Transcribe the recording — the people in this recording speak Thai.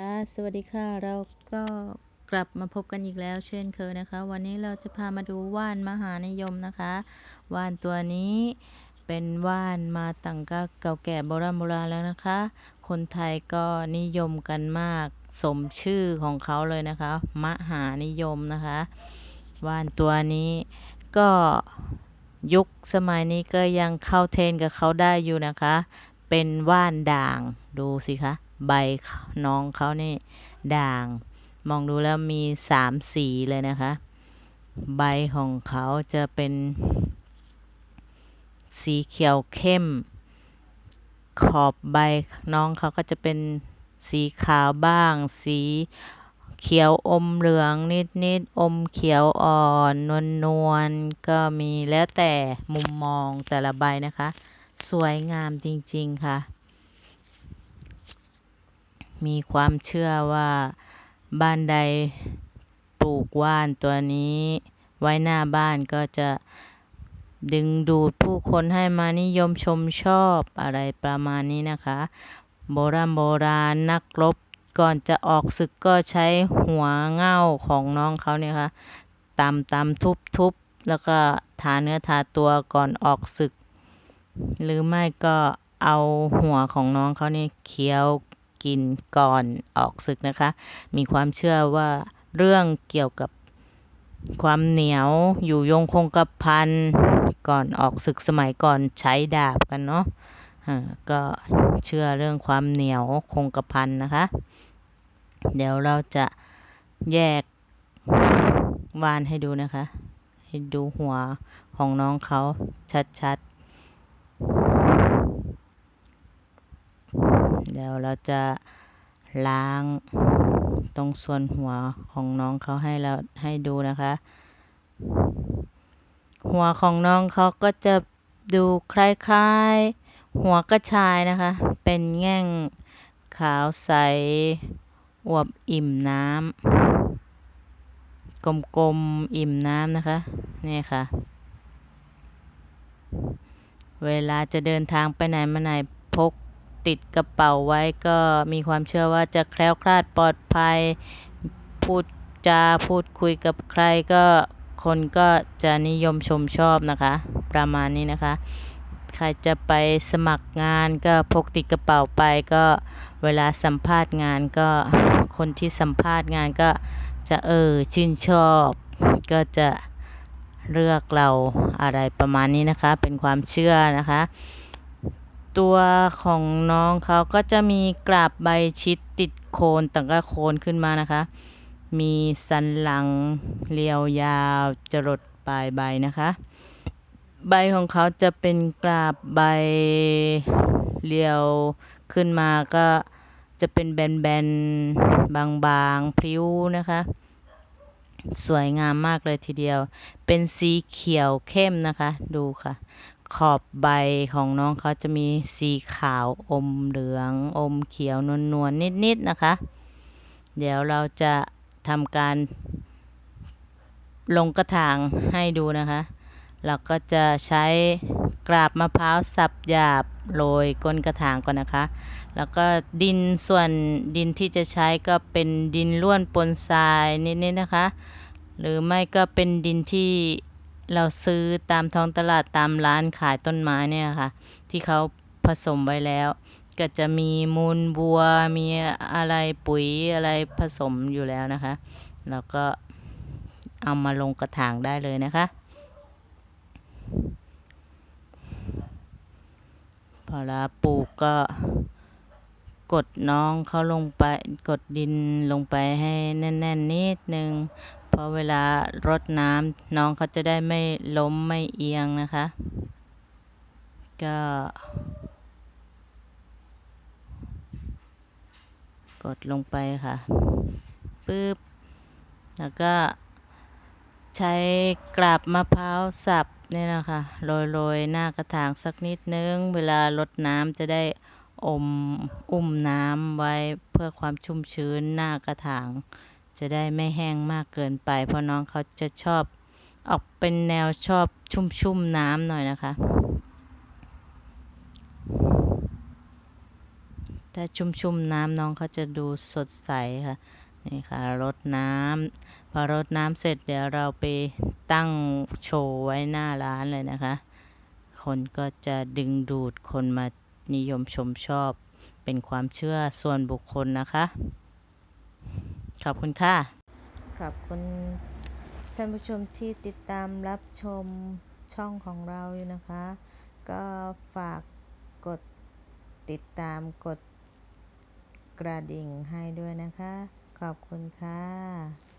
ค่ะสวัสดีค่ะ เราก็กลับมาพบกันอีกแล้วเช่นเคยนะคะ วันนี้เราจะพามาดูว่านมหานิยมนะคะ ว่านตัวนี้เป็นว่านมาตั้งก็เก่าแก่โบราณโบราณแล้วนะคะ คนไทยก็นิยมกันมากสมชื่อของเขาเลยนะคะ มหานิยมนะคะ ว่านตัวนี้ก็ยุคสมัยนี้ก็ยังเข้าเทรนกับเขาได้อยู่นะคะ เป็นว่านด่างดูสิคะ ใบน้องเขานี่ด่าง มองดูแล้วมีสามสีเลยนะคะ ใบของเขาจะเป็นสีเขียวเข้ม ขอบใบน้องเขาก็จะเป็นสีขาวบ้าง สีเขียวอมเหลืองนิดนิดอมเขียวอ่อนนวลนวลก็มีแล้วแต่มุมมองแต่ละใบนะคะ สวยงามจริง ๆ ค่ะ มีความเชื่อว่า บ้านใดปลูกว่านตัวนี้ ไว้หน้าบ้านก็จะดึงดูดผู้คนให้มานิยมชมชอบอะไรประมาณนี้นะคะ โบราณโบราณนักรบก่อนจะออกศึกก็ใช้หัวเง่าของน้องเขาเนี่ยค่ะตำตำทุบทุบแล้วก็ทาเนื้อทาตัวก่อนออกศึก หรือไม่ก็เอาหัวของน้องเขานี่เคี้ยว กินก่อนออกศึกนะคะ มีความเชื่อว่าเรื่องเกี่ยวกับความเหนียวอยู่ยงคงกระพันก่อนออกศึกสมัยก่อนใช้ดาบกันเนาะอ่าก็เชื่อเรื่องความเหนียวคงกระพันนะคะ เดี๋ยวเราจะแยกวานให้ดูนะคะ ให้ดูหัวของน้องเขาชัดๆ เดี๋ยวเราจะล้างตรงส่วนหัวของน้องเขาให้เราให้ดูนะคะ หัวของน้องเขาก็จะดูคล้ายๆ หัวกระชายนะคะ เป็นแง่งขาวใสอวบอิ่มน้ำกลมๆอิ่มน้ำนะคะ นี่ค่ะ เวลาจะเดินทางไปไหนมาไหนพก ติดกระเป๋าไว้ก็มีความเชื่อว่าจะแคล้วคลาดปลอดภัย พูดจาพูดคุยกับใครก็คนก็จะนิยมชมชอบนะคะ ประมาณนี้นะคะ ใครจะไปสมัครงานก็พกติดกระเป๋าไปก็เวลาสัมภาษณ์งานก็คนที่สัมภาษณ์งานก็จะเออชื่นชอบ ก็จะเลือกเราอะไรประมาณนี้นะคะ เป็นความเชื่อนะคะ ตัวของน้องเขาก็จะมีกราบใบชิดติดโคนตั้งแต่โคนขึ้นมานะคะ มีสันหลังเรียวยาวจรดปลายใบนะคะ ใบของเขาจะเป็นกราบใบเรียวขึ้นมาก็จะเป็นแบนๆบางๆพริ้วนะคะ สวยงามมากเลยทีเดียว เป็นสีเขียวเข้มนะคะ ดูค่ะ ขอบใบของน้องเขาจะมีสีขาวอมเหลืองอมเขียวนวลนวลนิดๆนะคะ เดี๋ยวเราจะทำการ ลงกระถางให้ดูนะคะ เราก็จะใช้กราบมะพร้าวสับหยาบโรยก้นกระถางก่อนนะคะ แล้วก็ดินส่วนดินที่จะใช้ก็เป็นดินล้วนปนทรายนิดๆนะคะ หรือไม่ก็เป็นดินที่ เราซื้อตามท้องตลาดตามร้านขายต้นไม้เนี่ยค่ะ ที่เขาผสมไว้แล้ว ก็จะมีมูลบัวมีอะไรปุ๋ยอะไรผสมอยู่แล้วนะคะ แล้วก็เอามาลงกระถางได้เลยนะคะ พอเราปลูกก็กดน้องเขาลงไปกดดินลงไปให้แน่น ๆ นิดนึง เพราะเวลารดน้ำน้องเขาจะได้ไม่ล้มไม่เอียงนะคะ ก็ กดลงไปค่ะปึ๊บแล้วก็ใช้กราบมะพร้าวสับนี่นะคะโรยๆหน้ากระถางสักนิดนึง เวลารดน้ำจะได้อม อุ้มน้ำไว้เพื่อความชุ่มชื้นหน้ากระถาง จะได้ไม่แห้งมากเกินไป เพราะน้องเขาจะชอบออกเป็นแนวชอบชุ่มๆน้ำหน่อยนะคะ ถ้าชุ่มๆน้ำน้องเขาจะดูสดใสค่ะ นี่ค่ะรดน้ำพอรดน้ำเสร็จเดี๋ยวเราไปตั้งโชว์ไว้หน้าร้านเลยนะคะ คนก็จะดึงดูดคนมานิยมชมชอบ เป็นความเชื่อส่วนบุคคลนะคะ ขอบคุณค่ะ ขอบคุณท่านผู้ชมที่ติดตามรับชมช่องของเราอยู่นะคะ ก็ฝากกดติดตามกดกระดิ่งให้ด้วยนะคะ ขอบคุณค่ะ